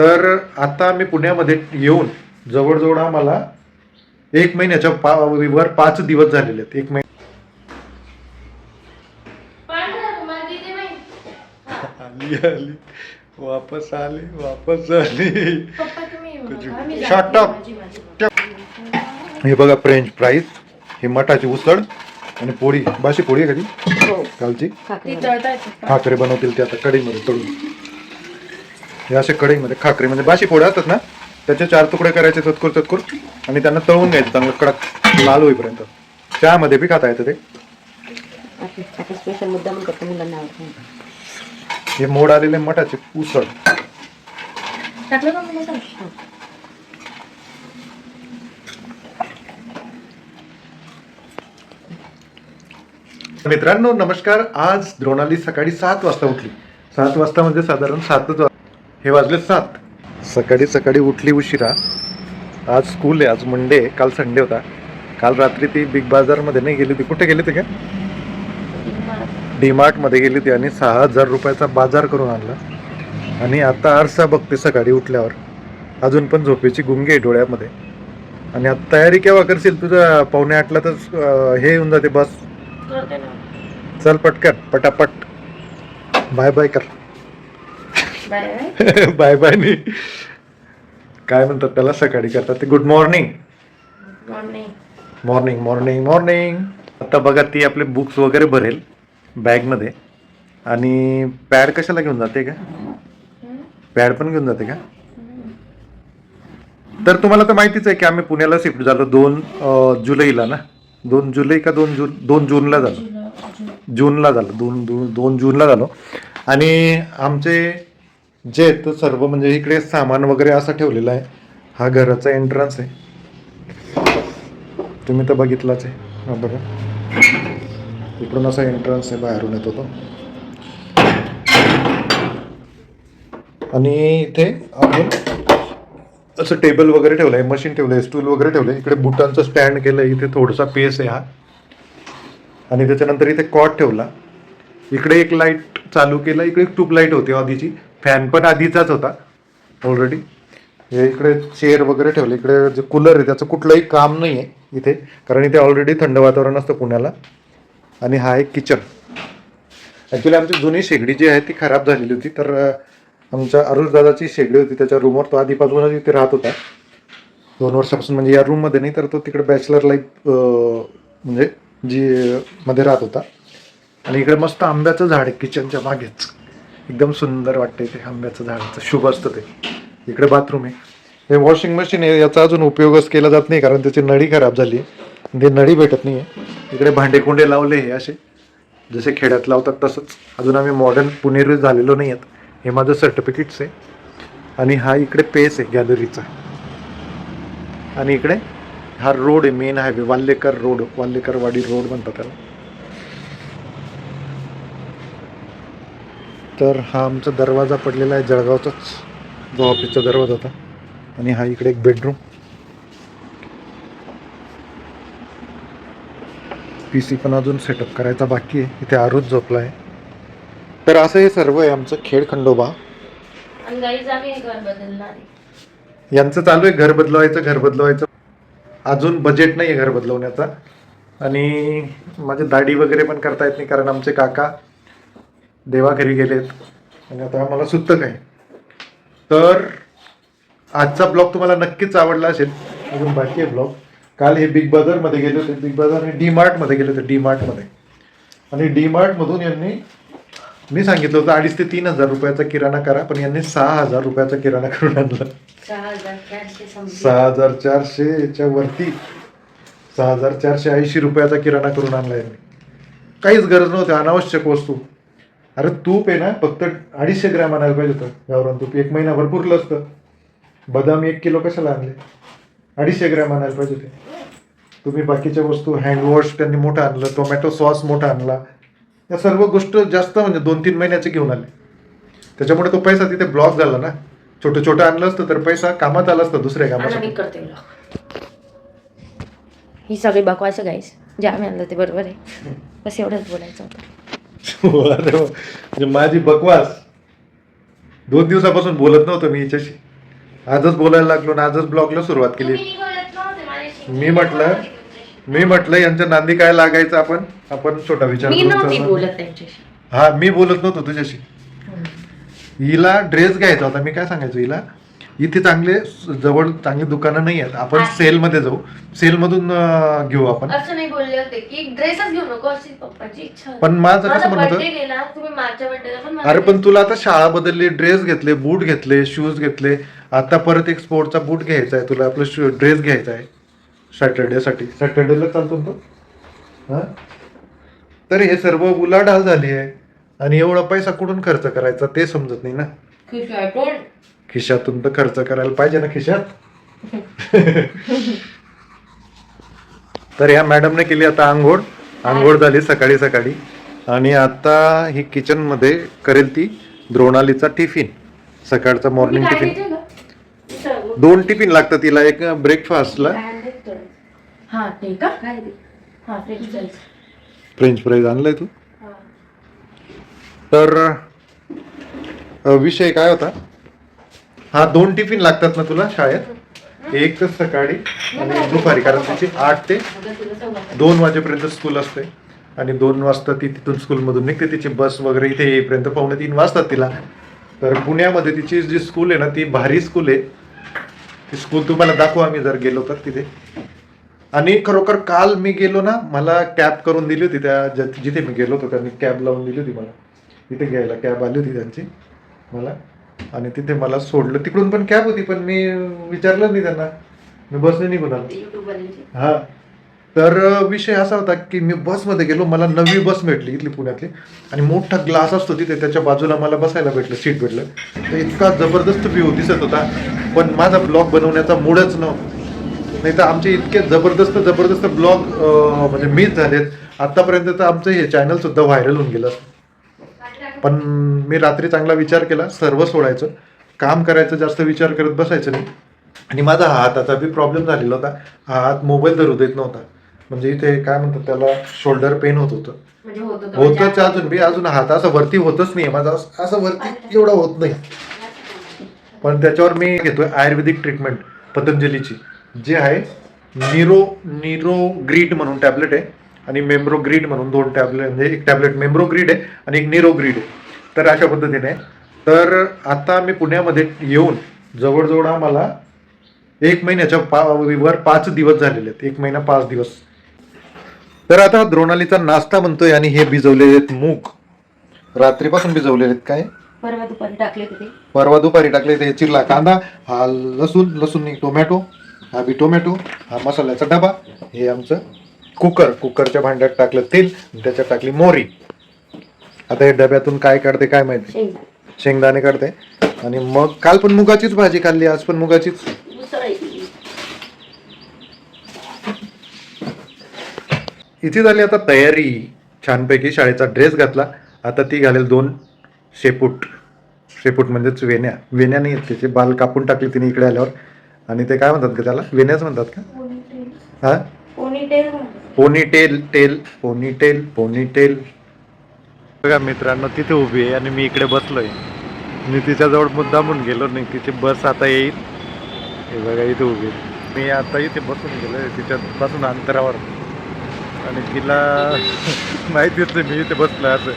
तर आता मी पुण्यामध्ये येऊन जवळजवळ आम्हाला एक महिन्याच्या पा वर पाच दिवस झालेले आहेत. एक महिना आली आली. वापस आली वापस आली. माझी. हे बघा फ्रेंच फ्राईज हे मटाची उसळ आणि पोळी. बाशी पोळी आहे कधी कालची ती तळता येते का? खाकरे बनवतील ते आता कढईमध्ये तळून. हे असे कढईमध्ये खाकरेमध्ये बाशी पोळ्या असतात ना त्याचे चार तुकडे करायचे चतकुर चतकुर आणि त्यांना तळून घ्यायचं चांगलं कडक लाल होईपर्यंत. चहामध्ये बी खाता येतं ते. आता स्पेशल मुद्दा म्हणून करतो मुलांना आवडतं? हे मोड आलेले मटाचे उसळ. सगळं? मित्रांनो नमस्कार. आज द्रोणाली सकाळी सात वाजता उठली. सात वाजता म्हणजे साधारण सातच हे वाजले सात. सकाळी सकाळी उठली उशिरा. आज स्कूल आहे आज मंडे काल संडे होता. काल रात्री ती बिग बाजारमध्ये नाही गेली ती कुठे गेली ती का डीमार्टमध्ये गेली ती आणि सहा हजार रुपयाचा बाजार करून आणला. आणि आता आरसा बघते सकाळी उठल्यावर. अजून पण झोपेची गुंगी आहे डोळ्यामध्ये. आणि आता तयारी केव्हा करशील? तुझं पावणे आठला तर हे येऊन जाते बस. चल पटकन पटापट. बाय बाय कर. बाय. बाय. नी. काय म्हणतात त्याला? सकाळी करतात ते. Good morning morning. Morning morning आता बघा ती आपले बुक्स वगैरे भरेल बॅगमध्ये आणि पॅड कशाला घेऊन जाते का. पॅड पण घेऊन जाते का? तर तुम्हाला तर माहितीच आहे की आम्ही पुण्याला शिफ्ट झालो दोन जुलैला ना. दोन जुलै का दोन जून दोन जूनला झालो. जूनला झालं. दोन दोन जूनला झालो. आणि आमचे जे आहेत सर्व म्हणजे इकडे सामान वगैरे असं ठेवलेलं आहे. हा घराचा एंट्रन्स आहे. तुम्ही तर बघितलाच आहे. हा बघा. इकडून असा एंट्रन्स आहे बाहेरून येतो तो. आणि इथे आपण असं टेबल वगैरे ठेवलं आहे मशीन ठेवलं आहे स्टूल वगैरे ठेवलं आहे इकडे बुटांचं स्टँड केलं आहे इथे थोडासा पेस आहे हा. आणि त्याच्यानंतर इथे कॉट ठेवला. इकडे एक लाइट चालू केला इकडे एक ट्यूबलाईट होती आधीची. फॅन पण आधीचाच होता ऑलरेडी हे इकडे चेअर वगैरे ठेवले. इकडे जे कूलर आहे त्याचं कुठलंही काम नाही आहे इथे कारण इथे ऑलरेडी थंड वातावरण असतं पुण्याला. आणि हा एक किचन ॲक्च्युली आमची जुनी शेगडी जी आहे ती खराब झालेली होती. तर आमच्या अरुष दादाची शेगडी होती. त्याच्या रूमवर तो आधीपासूनच इथे राहत होता. दोन वर्षापासून म्हणजे या रूममध्ये नाही तर तो तिकडे बॅचलर लाईफ म्हणजे जी मध्ये राहत होता. आणि इकडे मस्त आंब्याचं झाड आहे किचनच्या मागेच. एकदम सुंदर वाटतं ते आंब्याचं झाडाचं. शुभ असतं ते. इकडे बाथरूम आहे. हे वॉशिंग मशीन आहे याचा अजून उपयोगच केला जात नाही कारण त्याची नळी खराब झाली. आहे ते नळी भेटत नाही आहे इकडे भांडेकुंडे लावले हे असे. जसे खेड्यात लावतात तसंच. अजून आम्ही मॉडर्न पुणेरी झालेलो नाही आहेत हे माझं सर्टिफिकेट्स आहे. आणि हा इकडे पेस आहे गॅलरीचा आणि इकडे हा रोड आहे main highway Wallekar road Wallekarwadi road म्हणतात त्याला. तर हा आमचा दरवाजा पडलेला आहे जळगावचाच. जो ऑफिसचा दरवाजा होता. आणि हा इकडे एक बेडरूम पी सी पण अजून सेटअप करायचा बाकी आहे. इथे आरूच झोपला आहे तर असं हे सर्व आहे आमचं खेळ खंडोबा. यांचं चालू आहे घर बदलवायचं घर बदलवायचं. अजून बजेट नाही आहे घर बदलवण्याचा. आणि माझे दाढी वगैरे पण करता येत नाही कारण आमचे काका देवाघरी गेलेत. आणि आता आम्हाला सुत्तक आहे तर आजचा ब्लॉग तुम्हाला नक्कीच आवडला असेल. अजून बाकी आहे ब्लॉग. काल हे बिग बाजारमध्ये गेले होते. बिग बाजार आणि डी मार्टमध्ये गेले होते. डी मार्टमध्ये आणि डी मार्टमधून यांनी मी सांगितलं होतं अडीच ते तीन हजार रुपयाचा किराणा करा पण यांनी सहा हजार रुपयाचा किराणा करून आणला. सहा हजार चारशे समथिंग. सहा हजार चारशेच्या वरती सहा हजार चारशे ऐंशी रुपयाचा किराणा करून आणला यांनी. काहीच गरज नव्हती. अनावश्यक वस्तू. अरे तूप आहे ना फक्त अडीचशे ग्रॅम आणायला पाहिजे होतं गावरान तूप. एक महिनाभर पुरलं असतं. बदाम एक किलो कशाला आणले? अडीचशे ग्रॅम आणायला पाहिजे होते. तुम्ही बाकीच्या वस्तू हँडवॉश त्यांनी मोठं आणलं टोमॅटो सॉस मोठा आणला. या सर्व गोष्ट जास्त म्हणजे दोन तीन महिन्याचे घेऊन आले. त्याच्यामुळे तो पैसा तिथे ब्लॉक झाला ना. छोटं छोटं आणलं असतं तर पैसा कामात आला असता दुसऱ्या कामासाठी. करते. ही सगळी बकवास गाईस जे आम्ही आणलं ते बरोबर आहे. बस एवढंच बोलायचं होतं. म्हणजे माझी बकवास. दोन दिवसापासून बोलत नव्हतो मी हिच्याशी. आजच बोलायला लागलो ना आजच ब्लॉगला सुरुवात केली. तुम्ही बोलत नव्हते माझ्याशी. मी म्हटलं मी म्हटलं यांच्या नांदी काय लागायचं आपण? आपण छोटा विचार हा मी बोलत नव्हतो तुझ्याशी. हिला ड्रेस घ्यायचा होता. मी काय सांगायचो हिला? इथे चांगले जवळ चांगली दुकानं नाही आहेत. आपण आहे. सेल मध्ये जाऊ. सेल मधून अं, घेऊ आपण. असं नाही बोलले होते की ड्रेसच घेऊ नको अशी पप्पाची इच्छा होती. पण माझं कसं म्हणत birthday गेला तुम्ही मागच्या बर्थडेला पण मला अरे पण तुला आता शाळा बदलली ड्रेस घेतले बूट घेतले शूज घेतले. आता परत एक स्पोर्टचा बूट घ्यायचा आहे. तुला आपलं ड्रेस घ्यायचा आहे. सॅटर्डे साठी. सॅटर्डेला चालतो तो? हा? तर हे सर्व उलाढाल झाली आहे. आणि एवढा पैसा कुठून खर्च करायचा ते समजत नाही ना. खिशातून खिशातून तर खर्च करायला पाहिजे ना खिशात? तर या मॅडमने केली आता आंघोळ. आंघोळ झाली सकाळी सकाळी. आणि आता ही किचनमध्ये करेल ती द्रोणालीचा टिफिन सकाळचा मॉर्निंग टिफिन. दोन टिफिन लागतात तिला. एक ब्रेकफास्टला हा हा फ्रेंच फ्राईज आणलाय तू. हा. तर विषय काय होता? हा दोन टिफिन लागतात ना तुला शाळेत? एक तर सकाळी आणि दुपारी कारण तिची आठ ते दोन वाजेपर्यंत स्कूल असते. आणि दोन वाजता ती तिथून स्कूलमधून निघते. तिची बस वगैरे इथे येईपर्यंत पावणे तीन वाजतात तिला. तर पुण्यामध्ये तिची जी स्कूल आहे ना ती भारी स्कूल आहे. ती स्कूल तुम्हाला दाखवू आम्ही जर गेलो तर तिथे. आणि खरोखर काल मी गेलो ना मला कॅब करून दिली होती. त्या जिथे मी गेलो होतो त्यांनी कॅब लावून दिली होती मला. तिथे घ्यायला कॅब आली होती त्यांची मला. आणि तिथे मला सोडलं. तिकडून पण कॅब होती पण मी विचारलं नाही त्यांना. मी बसने निघून आलो. हा. तर विषय असा होता की मी बसमध्ये गेलो. मला नवी बस भेटली इथली पुण्यातली. आणि मोठा ग्लास असतो तिथे. त्याच्या बाजूला मला बसायला भेटलं सीट भेटलं. तर इतका जबरदस्त व्ह्यू दिसत होता. पण माझा ब्लॉग बनवण्याचा मूडच नव्हता नाही तर आमचे इतके जबरदस्त जबरदस्त ब्लॉग म्हणजे मिस झालेत. आतापर्यंत तर आमचं हे चॅनल सुद्धा व्हायरल होऊन गेलं असतं. पण मी रात्री चांगला विचार केला सर्व सोडायचं. काम करायचं जास्त विचार करत बसायचं नाही. आणि माझा हा हाताचा बी प्रॉब्लेम झालेला होता. हा हात मोबाईल धरू देत नव्हता. म्हणजे इथे काय म्हणतात त्याला शोल्डर पेन होत होतं. म्हणजे होत होतं. होतच म्हणजे अजून. बी अजून हात असं वरती होतच नाही माझा असं वरती एवढा होत नाही. पण त्याच्यावर मी घेतोय आयुर्वेदिक ट्रीटमेंट पतंजलीची. जे आहे निरो निरो ग्रीड म्हणून टॅबलेट आहे. आणि मेम्ब्रो ग्रीड म्हणून दोन टॅबलेट म्हणजे एक टॅबलेट मेम्ब्रो ग्रीड आहे आणि एक निरो ग्रीड आहे. तर अशा पद्धतीने. तर आता मी पुण्यामध्ये येऊन जवळजवळ आम्हाला एक महिन्याच्या पा वर पाच दिवस झालेले आहेत. एक महिना पाच दिवस. तर आता द्रोणालीचा नाश्ता म्हणतोय आणि हे भिजवलेले आहेत मूग. रात्रीपासून भिजवलेले आहेत काय? परवा दुपारी टाकले होते परवा दुपारी टाकले ते चिरला कांदा हा लसूण लसूण टोमॅटो हा बी टोमॅटो हा मसाल्याचा डबा हे आमचं कुकर कुकरच्या भांड्यात टाकलं तेल त्याच्यात टाकली मोरी आता हे डब्यातून काय काढते काय माहिती शेंगदा शेंगदाणे. काढते. आणि मग काल पण मुगाचीच भाजी खाल्ली आज पण मुगाचीच. इथे झाली आता तयारी. छानपैकी शाळेचा ड्रेस घातला. आता ती घालेल दोन शेपूट. शेपूट म्हणजेच वेण्या. वेण्या नाही त्याचे. बाल कापून टाकले तिने इकडे आल्यावर. आणि ते काय म्हणतात का त्याला? वेण्याच म्हणतात का? हा? Ponytail pony tail tail pony tail pony tail बघा मित्रांनो तिथे उभी आहे आणि मी इकडे बसलोय. मी तिच्याजवळ मुद्दामून गेलो नाही तिची बस आता येईल. हे बघा इथे उभी आहे. मी आता इथे बसून गेलो तिच्यापासून अंतरावर. आणि तिला माहितीच नाही मी इथे बसलो असं.